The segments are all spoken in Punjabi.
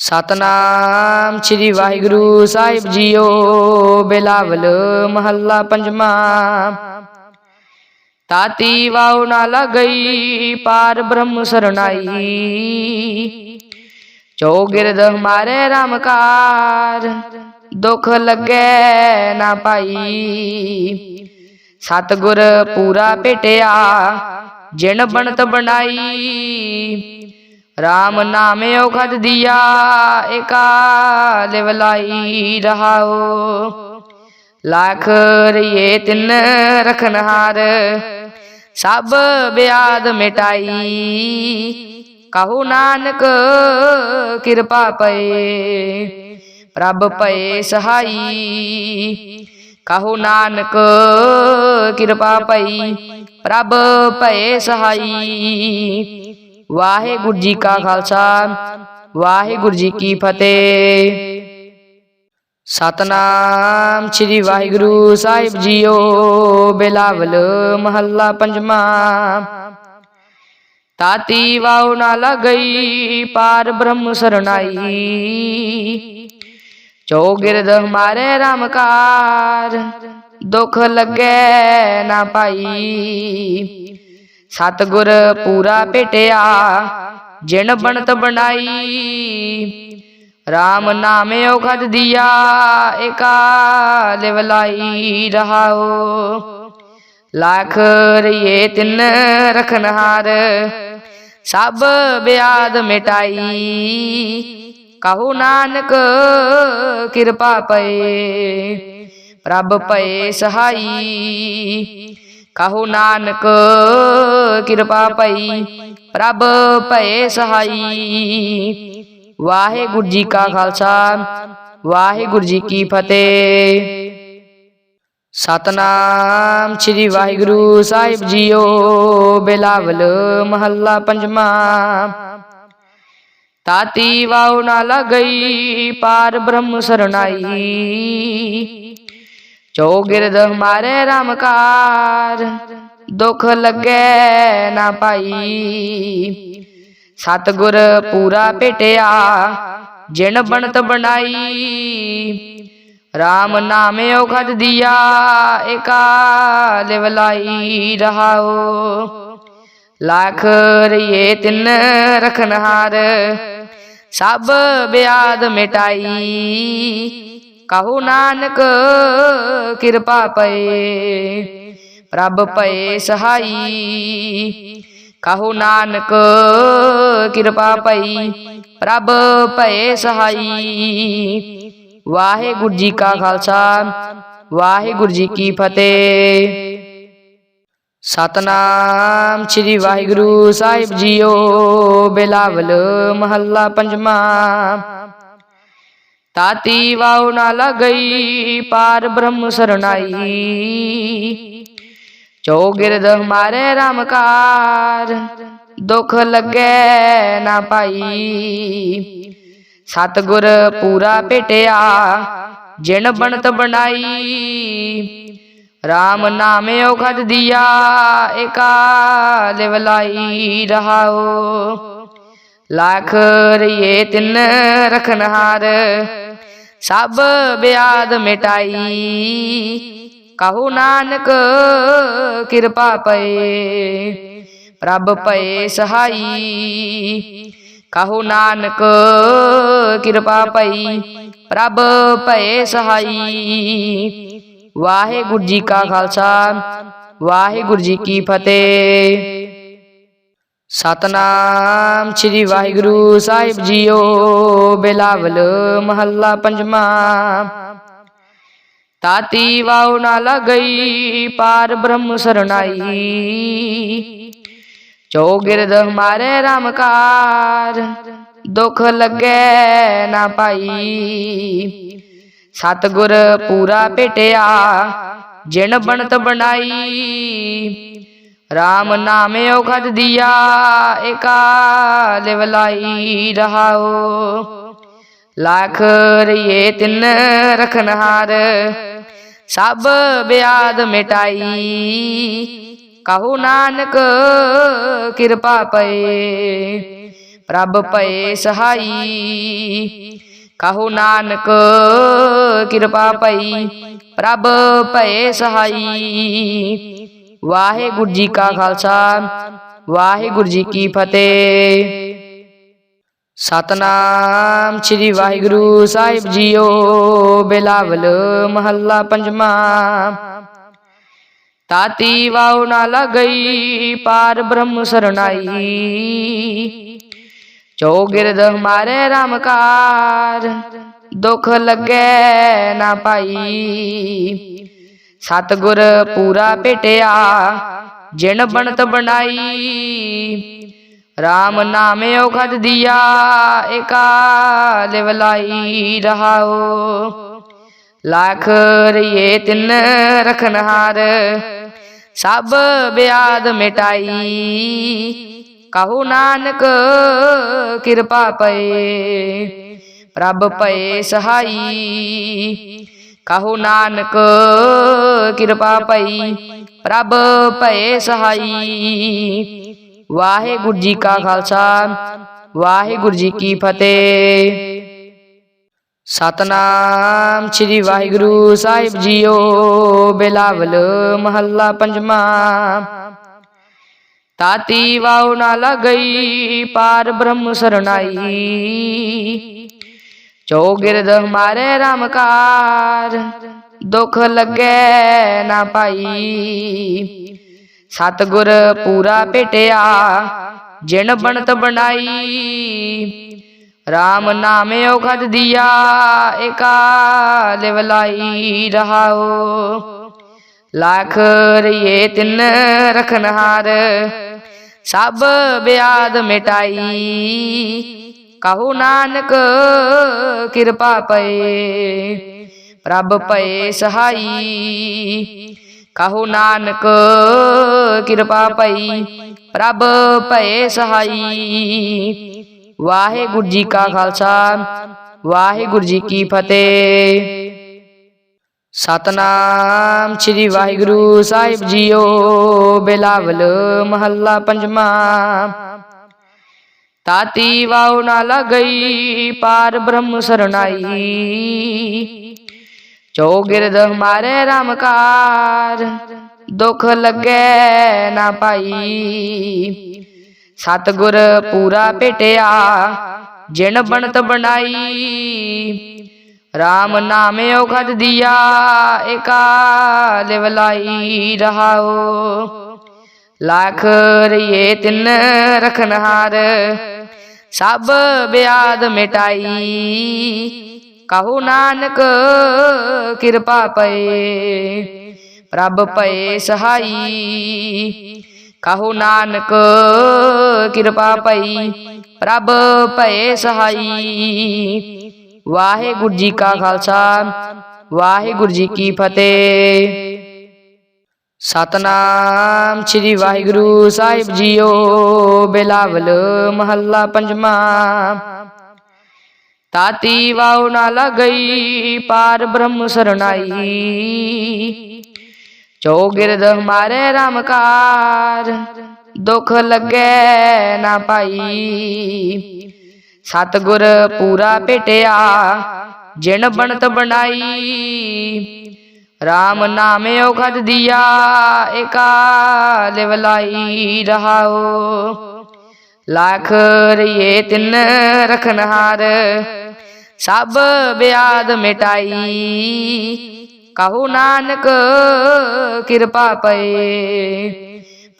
ਸਤਨਾਮ ਸ੍ਰੀ ਵਾਹਿਗੁਰੂ ਸਾਹਿਬ ਜੀਓ, ਬਿਲਾਵਲ ਮਹੱਲਾ ਪੰਜਵਾਂ। ਤਾਤੀ ਵਾਉ ਨਾ ਲਗਈ ਪਾਰ ਬ੍ਰਹਮ ਸਰਣਾਈ। ਜੋ ਗਿਰਦ ਹਮਾਰੇ ਰਾਮ ਕਾਰ ਦੁਖ ਲੱਗੇ ਨਾ ਪਾਈ। ਸਤਗੁਰ ਪੂਰਾ ਭੇਟਿਆ ਜਿਨ ਬਣਤ ਬਣਾਈ। RAM ਨਾਮੇ ਔਖਦ ਦਿਆ ਏਕਾ ਲਿਵਲਾਈ ਰਹਾਓ। ਲੱਖ ਰਈਏ ਤਿੰਨ ਰਖਨਹਾਰ ਸਭ ਬਿਆਦ ਮਿਟਾਈ। ਕਹੋ ਨਾਨਕ, ਕਿਰਪਾ ਪਏ, ਪ੍ਰਭ ਪਏ ਸਹਾਈ। ਕਹੋ ਨਾਨਕ, ਕਿਰਪਾ ਪਈ, ਪ੍ਰਭ ਪਏ ਸਹਾਈ। ਵਾਹਿਗੁਰੂ ਜੀ ਕਾ ਖਾਲਸਾ ਵਾਹਿਗੁਰੂ ਜੀ ਕੀ ਫਤਿਹ। ਸਤਨਾਮ ਸ੍ਰੀ ਵਾਹਿਗੁਰੂ ਸਾਹਿਬ ਜੀਓ ਬਿਲਾਵਲ ਮਹੱਲਾ ਪੰਜਵਾਂ। ਤਾਤੀ ਵਾਉ ਨਾ ਲਗਈ ਪਾਰ ਬ੍ਰਹਮ ਸਰਣਾਈ। ਜੋ ਗਿਰਦ ਹਮਾਰੇ ਰਾਮ ਕਾਰ ਦੁਖ ਲੱਗੇ ਨਾ ਪਾਈ। ਸਤਗੁਰ ਪੂਰਾ ਭੇਟਿਆ, ਜਿਨ ਬਣਤ ਬਣਾਈ RAM ਨਾਮ ਔਖਦ ਦਿਆ ਏਕਾ ਲਿਵਲਾਈ ਰਹਾਓ। ਲੱਖ ਰਈਏ ਤਿੰਨ ਰਖਨਹਾਰ ਸਭ ਬਿਆਦ ਮਿਟਾਈ। ਕਹੋ ਨਾਨਕ ਕਿਰਪਾ ਪਏ, ਪ੍ਰਭ ਪਏ ਸਹਾਈ। ਕਹੋ ਨਾਨਕ, ਕਿਰਪਾ ਪਈ ਪ੍ਰਭ ਪਏ ਸਹਾਈ। ਵਾਹਿਗੁਰੂ ਜੀ ਕਾ ਖਾਲਸਾ, ਵਾਹਿਗੁਰੂ ਜੀ ਕੀ ਫਤਿਹ। ਸਤਨਾਮ ਸ੍ਰੀ ਵਾਹਿਗੁਰੂ ਸਾਹਿਬ ਜੀਓ, ਬਿਲਾਵਲ ਮਹੱਲਾ ਪੰਜਵਾਂ। ਤਾਤੀ ਵਾਉ ਨਾ ਲਗਈ, ਪਾਰ ਬ੍ਰਹਮ ਸਰਣਾਈ। ਜੋ ਗਿਰਦ ਹਮਾਰੇ ਰਾਮ ਕਾਰ ਦੁਖ ਲੱਗੇ ਨਾ ਪਾਈ ਸਤਗੁਰ ਪੂਰਾ ਭੇਟਿਆ, ਜਿਨ ਬਣਤ ਬਣਾਈ। RAM ਨਾਮ ਔਖਦ ਦਿਆ, ਏਕਾ ਲਿਵਲਾਈ ਰਹਾਓ ਲੱਖ ਰਈਏ ਤਿੰਨ ਰਖਨਹਾਰ, ਸਭ ਬਿਆਦ ਮਿਟਾਈ। ਕਹੋ ਨਾਨਕ, ਕਿਰਪਾ ਪਏ। ਪ੍ਰਭ ਪਏ ਸਹਾਈ। ਕਹੋ ਨਾਨਕ, ਕਿਰਪਾ ਪਈ। ਪ੍ਰਭ ਪਏ ਸਹਾਈ। ਵਾਹਿਗੁਰੂ ਜੀ ਕਾ ਖਾਲਸਾ, ਵਾਹਿਗੁਰੂ ਜੀ ਕੀ ਫਤਿਹ। ਸਤਨਾਮ ਸ੍ਰੀ ਵਾਹਿਗੁਰੂ ਸਾਹਿਬ ਜੀਓ, ਬਿਲਾਵਲ ਮਹੱਲਾ ਪੰਜਵਾਂ। ਤਾਤੀ ਵਾਉ ਨਾ ਲਗਈ, ਪਾਰ ਬ੍ਰਹਮ ਸਰਣਾਈ। ਜੋ ਗਿਰਦ ਹਮਾਰੇ ਰਾਮ ਕਾਰ, ਦੁਖ ਲੱਗੇ ਨਾ ਪਾਈ। ਸਤਗੁਰ ਪੂਰਾ ਭੇਟਿਆ, ਜਿਨ ਬਣਤ ਬਣਾਈ। RAM ਨਾਮ ਔਖਦ ਦਿਆ, ਏਕਾ ਲਿਵਲਾਈ ਰਹਾਓ ਲੱਖ ਰਈਏ ਤਿੰਨ ਰਖਨਹਾਰ ਸਭ ਬਿਆਦ ਮਿਟਾਈ ਕਹੋ ਨਾਨਕ ਕਿਰਪਾ ਪਏ ਪ੍ਰਭ ਪਏ ਸਹਾਈ ਕਹੋ ਨਾਨਕ ਕਿਰਪਾ ਪਈ ਪ੍ਰਭ ਪਏ ਸਹਾਈ ਵਾਹਿਗੁਰੂ ਜੀ ਕਾ ਖਾਲਸਾ ਵਾਹਿਗੁਰੂ ਜੀ ਕੀ ਫਤਿਹ ਸਤਨਾਮ ਸ੍ਰੀ ਵਾਹਿਗੁਰੂ ਸਾਹਿਬ ਜੀਓ, ਬਿਲਾਵਲ ਮਹੱਲਾ ਪੰਜਵਾਂ। ਤਾਤੀ ਵਾਉ ਨਾ ਲਗਈ ਪਾਰ ਬ੍ਰਹਮ ਸਰਣਾਈ। ਜੋ ਗਿਰਦ ਹਮਾਰੇ ਰਾਮ ਕਾਰ ਦੁਖ ਲੱਗੇ ਨਾ ਪਾਈ। ਸਤਗੁਰ ਪੂਰਾ ਭੇਟਿਆ ਜਿਨ ਬਣਤ ਬਣਾਈ। RAM ਨਾਮੇ ਔਖਦ ਦਿਆ ਏਕਾ ਲਿਵਲਾਈ ਰਹਾਓ। ਲੱਖ ਰਈਏ ਤਿੰਨ ਰਖਨਹਾਰ, ਸਭ ਬਿਆਦ ਮਿਟਾਈ। ਕਹੋ ਨਾਨਕ, ਕਿਰਪਾ ਪਏ, ਪ੍ਰਭ ਪਏ ਸਹਾਈ। ਕਹੋ ਨਾਨਕ, ਕਿਰਪਾ ਪਈ, ਪ੍ਰਭ ਪਏ ਸਹਾਈ। ਵਾਹਿਗੁਰੂ ਜੀ ਕਾ ਖਾਲਸਾ, ਵਾਹਿਗੁਰੂ ਜੀ ਕੀ ਫਤਿਹ। ਸਤਨਾਮ ਸ੍ਰੀ ਵਾਹਿਗੁਰੂ ਸਾਹਿਬ ਜੀਓ, ਬਿਲਾਵਲ ਮਹੱਲਾ ਪੰਜਵਾਂ। ਤਾਤੀ ਵਾਉ ਨਾ ਲਗਈ, ਪਾਰ ਬ੍ਰਹਮ ਸਰਣਾਈ। ਜੋ ਗਿਰਦ ਹਮਾਰੇ ਰਾਮ ਕਾਰ ਦੁਖ ਲੱਗੇ ਨਾ ਪਾਈ। ਸਤਗੁਰ ਪੂਰਾ ਭੇਟਿਆ, ਜਿਨ ਬਣਤ ਬਣਾਈ RAM ਨਾਮ ਔਖਦ ਦਿਆ ਏਕਾ ਲਿਵਲਾਈ ਰਹਾਓ। ਲੱਖ ਰਈਏ ਤਿੰਨ ਰਖਨਹਾਰ ਸਭ ਬਿਆਦ ਮਿਟਾਈ। ਕਹੋ ਨਾਨਕ, ਕਿਰਪਾ ਪਏ, ਪ੍ਰਭ ਪਏ ਸਹਾਈ। ਕਹੋ ਨਾਨਕ, ਕਿਰਪਾ ਪਈ ਪ੍ਰਭ ਭਏ ਸਹਾਈ। ਵਾਹਿਗੁਰੂ ਜੀ ਕਾ ਖਾਲਸਾ, ਵਾਹਿਗੁਰੂ ਜੀ ਕੀ ਫਤਿਹ। ਸਤਨਾਮ ਸ੍ਰੀ ਵਾਹਿਗੁਰੂ ਸਾਹਿਬ ਜੀਓ, ਬਿਲਾਵਲ ਮਹੱਲਾ ਪੰਜਵਾਂ ਤਾਤੀ ਵਾਉ ਨਾ ਲਗਈ, ਪਾਰ ਬ੍ਰਹਮ ਸਰਣਾਈ। ਜੋ ਗਿਰਦ ਹਮਾਰੇ ਰਾਮ ਕਾਰ ਦੁਖ ਲੱਗੇ ਨਾ ਪਾਈ ਸਤਗੁਰ ਪੂਰਾ ਭੇਟਿਆ ਜਿਨ ਬਣਤ ਬਣਾਈ। RAM ਨਾਮ ਔਖਦ ਦਿਆ, ਏਕਾ ਲਿਵਲਾਈ ਰਹਾਓ। ਲੱਖ ਰਈਏ ਤਿੰਨ ਰਖਨਹਾਰ, ਸਭ ਬਿਆਦ ਮਿਟਾਈ। ਕਹੋ ਨਾਨਕ, ਕਿਰਪਾ ਪਏ। ਪ੍ਰਭ ਪਏ ਸਹਾਈ। ਕਹੋ ਨਾਨਕ, ਕਿਰਪਾ ਪਈ। ਪ੍ਰਭ ਪਏ ਸਹਾਈ। ਵਾਹਿਗੁਰੂ ਜੀ ਕਾ ਖਾਲਸਾ, ਵਾਹਿਗੁਰੂ ਜੀ ਕੀ ਫਤਿਹ। ਸਤਨਾਮ ਸ੍ਰੀ ਵਾਹਿਗੁਰੂ ਸਾਹਿਬ ਜੀਓ, ਬਿਲਾਵਲ ਮਹੱਲਾ ਪੰਜਵਾਂ। ਤਾਤੀ ਵਾਉ ਨਾ ਲਗਈ, ਪਾਰ ਬ੍ਰਹਮ ਸਰਣਾਈ। ਜੋ ਗਿਰਦ ਹਮਾਰੇ ਰਾਮ ਕਾਰ, ਦੁਖ ਲੱਗੇ ਨਾ ਪਾਈ। ਸਤਗੁਰ ਪੂਰਾ ਭੇਟਿਆ, ਜਿਨ ਬਣਤ ਬਣਾਈ। RAM ਨਾਮ ਔਖਦ ਦਿਆ, ਏਕਾ ਵਲਾਈ ਰਹਾਓ ਲੱਖ ਰਈਏ ਤਿੰਨ ਰਖਨਹਾਰ ਸਭ ਬਿਆਦ ਮਿਟਾਈ। ਕਹੋ ਨਾਨਕ, ਕਿਰਪਾ ਪਏ। ਪ੍ਰਭ ਪਏ ਸਹਾਈ। ਕਹੋ ਨਾਨਕ, ਕਿਰਪਾ ਪਈ। ਪ੍ਰਭ ਪਏ ਸਹਾਈ। ਵਾਹਿਗੁਰੂ ਜੀ ਕਾ ਖਾਲਸਾ, ਵਾਹਿਗੁਰੂ ਜੀ ਕੀ ਫਤਿਹ। ਸਤਨਾਮ ਸ੍ਰੀ ਵਾਹਿਗੁਰੂ ਸਾਹਿਬ ਜੀਓ ਬਿਲਾਵਲ ਮਹੱਲਾ ਪੰਜਵਾਂ। ਤਾਤੀ ਵਾਉ ਨਾ ਲਗਈ ਪਾਰ ਬ੍ਰਹਮ ਸਰਣਾਈ। ਜੋ ਗਿਰਦ ਹਮਾਰੇ ਰਾਮ ਕਾਰ ਦੁਖ ਲੱਗੇ ਨਾ ਪਾਈ। ਸਤਗੁਰ ਪੂਰਾ ਭੇਟਿਆ ਜਿਨ ਬਣਤ ਬਣਾਈ। RAM ਨਾਮੇ ਔਖਦ ਦਿਆ ਏਕਾ ਲਿਵਲਾਈ ਰਹਾਓ ਲੱਖ ਰਈਏ ਤਿੰਨ ਰਖਨਹਾਰ ਸਭ ਬਿਆਦ ਮਿਟਾਈ ਕਹੋ ਨਾਨਕ ਕਿਰਪਾ ਪਏ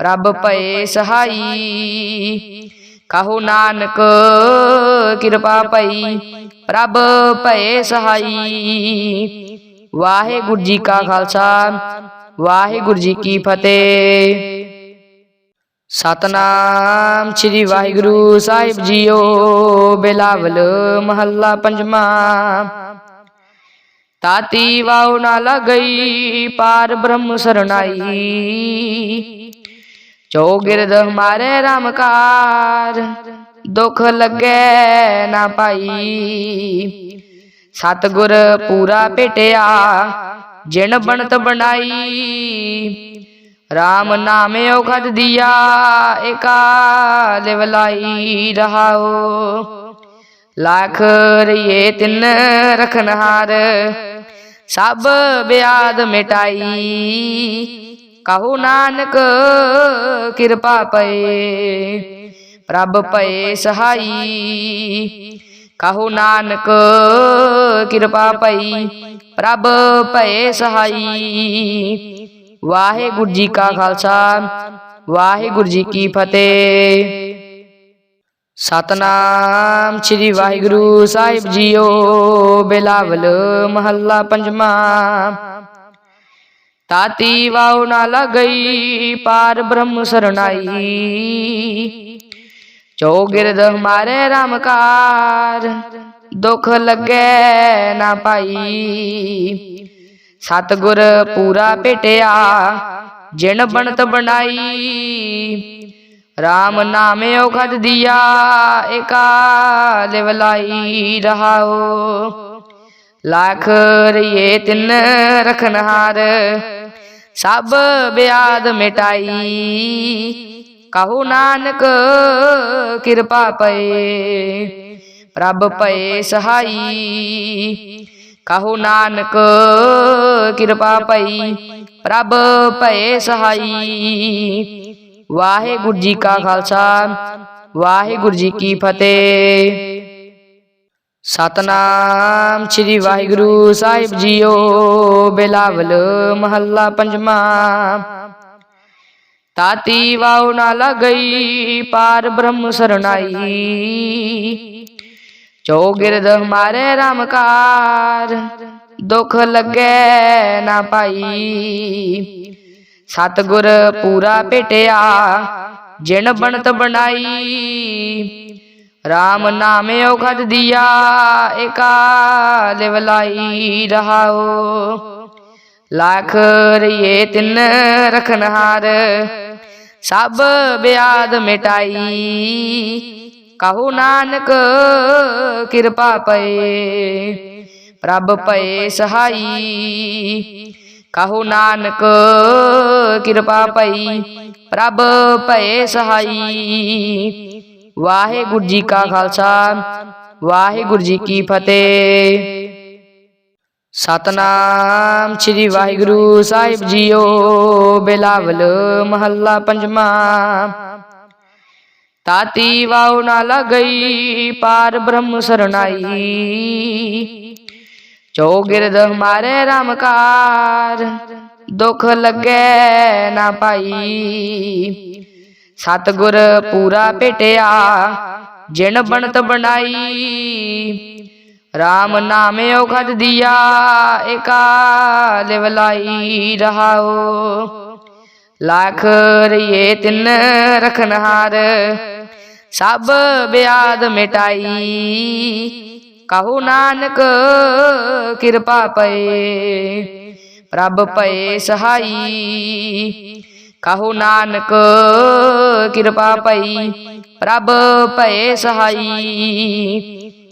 ਪ੍ਰਭ ਪਏ ਸਹਾਈ ਕਹੋ ਨਾਨਕ ਕਿਰਪਾ ਪਈ ਪ੍ਰਭ ਪਏ ਸਹਾਈ ਵਾਹਿਗੁਰੂ ਜੀ ਕਾ ਖਾਲਸਾ, ਵਾਹਿਗੁਰੂ ਜੀ ਕੀ ਫਤਿਹ। ਸਤਨਾਮ ਸ੍ਰੀ ਵਾਹਿਗੁਰੂ ਸਾਹਿਬ ਜੀਓ, ਬਿਲਾਵਲ ਮਹੱਲਾ ਪੰਜਵਾਂ। ਤਾਤੀ ਵਾਉ ਨਾ ਲਗਈ ਪਾਰ ਬ੍ਰਹਮ ਸਰਣਾਈ। ਜੋ ਗਿਰਦ ਹਮਾਰੇ ਰਾਮ ਦੁਖ ਲੱਗੇ ਨਾ ਪਾਈ। ਸਤਗੁਰ ਪੂਰਾ ਭੇਟਿਆ, ਜਿਨ ਬਣਤ ਬਣਾਈ RAM ਨਾਮੇ ਔਖਦ ਦੀਆ ਏਕਾ ਲਿਵਲਾਈ ਰਹਾਓ। ਲੱਖ ਰਈਏ ਤਿੰਨ ਰਖਨਹਾਰ, ਸਭ ਬਿਆਦ ਮਿਟਾਈ। ਕਹੋ ਨਾਨਕ, ਕਿਰਪਾ ਪਏ, ਪ੍ਰਭ ਪਏ ਸਹਾਈ। ਕਹੋ ਨਾਨਕ, ਕਿਰਪਾ ਪਈ ਪ੍ਰਭ ਪਏ ਸਹਾਈ। ਵਾਹਿਗੁਰੂ ਜੀ ਕਾ ਖਾਲਸਾ, ਵਾਹਿਗੁਰੂ ਜੀ ਕੀ ਫਤਿਹ। ਸਤਨਾਮ ਸ੍ਰੀ ਵਾਹਿਗੁਰੂ ਸਾਹਿਬ ਜੀਓ, ਬਿਲਾਵਲ ਮਹੱਲਾ ਪੰਜਵਾਂ ਤਾਤੀ ਵਾਉ ਨਾ ਲਗਈ, ਪਾਰ ਬ੍ਰਹਮ ਸਰਣਾਈ। ਜੋ ਗਿਰਦ ਹਮਾਰੇ ਰਾਮ ਕਾਰ ਦੁਖ ਲੱਗੇ ਨਾ ਪਾਈ ਸਤਗੁਰ ਪੂਰਾ ਭੇਟਿਆ, ਜਿਨ ਬਣਤ ਬਣਾਈ। RAM ਨਾਮ ਔਖਦ ਦੀਆ, ਏਕਾ ਲਿਵਲਾਈ ਰਹਾਓ। ਲੱਖ ਰਈਏ ਤਿੰਨ ਰਖਨਹਾਰ, ਸਭ ਬਿਆਦ ਮਿਟਾਈ। ਕਹੋ ਨਾਨਕ, ਕਿਰਪਾ ਪਏ। ਪ੍ਰਭ ਪਏ ਸਹਾਈ। ਕਹੋ ਨਾਨਕ, ਕਿਰਪਾ ਪਈ। ਪ੍ਰਭ ਪਏ ਸਹਾਈ। ਵਾਹਿਗੁਰੂ ਜੀ ਕਾ ਖਾਲਸਾ, ਵਾਹਿਗੁਰੂ ਜੀ ਕੀ ਫਤਿਹ। ਸਤਨਾਮ ਸ੍ਰੀ ਵਾਹਿਗੁਰੂ ਸਾਹਿਬ ਜੀਓ, ਬਿਲਾਵਲ ਮਹੱਲਾ ਪੰਜਵਾਂ। ਤਾਤੀ ਵਾਉ ਨਾ ਲਗਈ, ਪਾਰ ਬ੍ਰਹਮ ਸਰਣਾਈ। ਜੋ ਗਿਰਦ ਹਮਾਰੇ ਰਾਮ ਕਾਰ, ਦੁਖ ਲੱਗੇ ਨਾ ਪਾਈ। ਸਤਗੁਰ ਪੂਰਾ ਭੇਟਿਆ, ਜਿਨ ਬਣਤ ਬਣਾਈ। RAM ਨਾਮ ਔਖਦ ਦੀਆ, ਏਕਾ ਲਿਵਲਾਈ ਰਹਾਓ। ਲੱਖ ਰਈਏ ਤਿੰਨ ਰਖਨਹਾਰ ਸਭ ਬਿਆਦ ਮਿਟਾਈ ਕਹੋ ਨਾਨਕ ਕਿਰਪਾ ਪਏ ਪ੍ਰਭ ਪਏ ਸਹਾਈ ਕਹੋ ਨਾਨਕ ਕਿਰਪਾ ਪਈ ਪ੍ਰਭ ਪਏ ਸਹਾਈ ਵਾਹਿਗੁਰੂ ਜੀ ਕਾ ਖਾਲਸਾ ਵਾਹਿਗੁਰੂ ਜੀ ਕੀ ਫਤਿਹ ਸਤਨਾਮ ਸ੍ਰੀ ਵਾਹਿਗੁਰੂ ਸਾਹਿਬ ਜੀਓ, ਬਿਲਾਵਲ ਮਹੱਲਾ ਪੰਜਵਾਂ। ਤਾਤੀ ਵਾਉ ਨਾ ਲਗਈ ਪਾਰ ਬ੍ਰਹਮ ਸਰਣਾਈ। ਚੋ ਗਿਰਦ ਹਮਾਰੇ ਰਾਮ ਕਾਰ, ਦੁਖ ਲੱਗੇ ਨਾ ਪਾਈ। ਸਤਗੁਰ ਪੂਰਾ ਭੇਟਿਆ ਜਿਨ ਬਣਤ ਬਣਾਈ। ਰਾਮ ਨਾਮੇ ਔਖਦ ਦੀਆ ਏਕਾ ਵਲਾਈ ਰਹਾਓ ਲੱਖ ਰਈਏ ਤਿੰਨ ਰਖਨਹਾਰ ਸਭ ਬਿਆਦ ਮਿਟਾਈ ਕਹੋ ਨਾਨਕ ਕਿਰਪਾ ਪਏ ਪ੍ਰਭ ਪਏ ਸਹਾਈ ਕਹੋ ਨਾਨਕ ਕਿਰਪਾ ਪਈ ਪ੍ਰਭ ਪਏ ਸਹਾਈ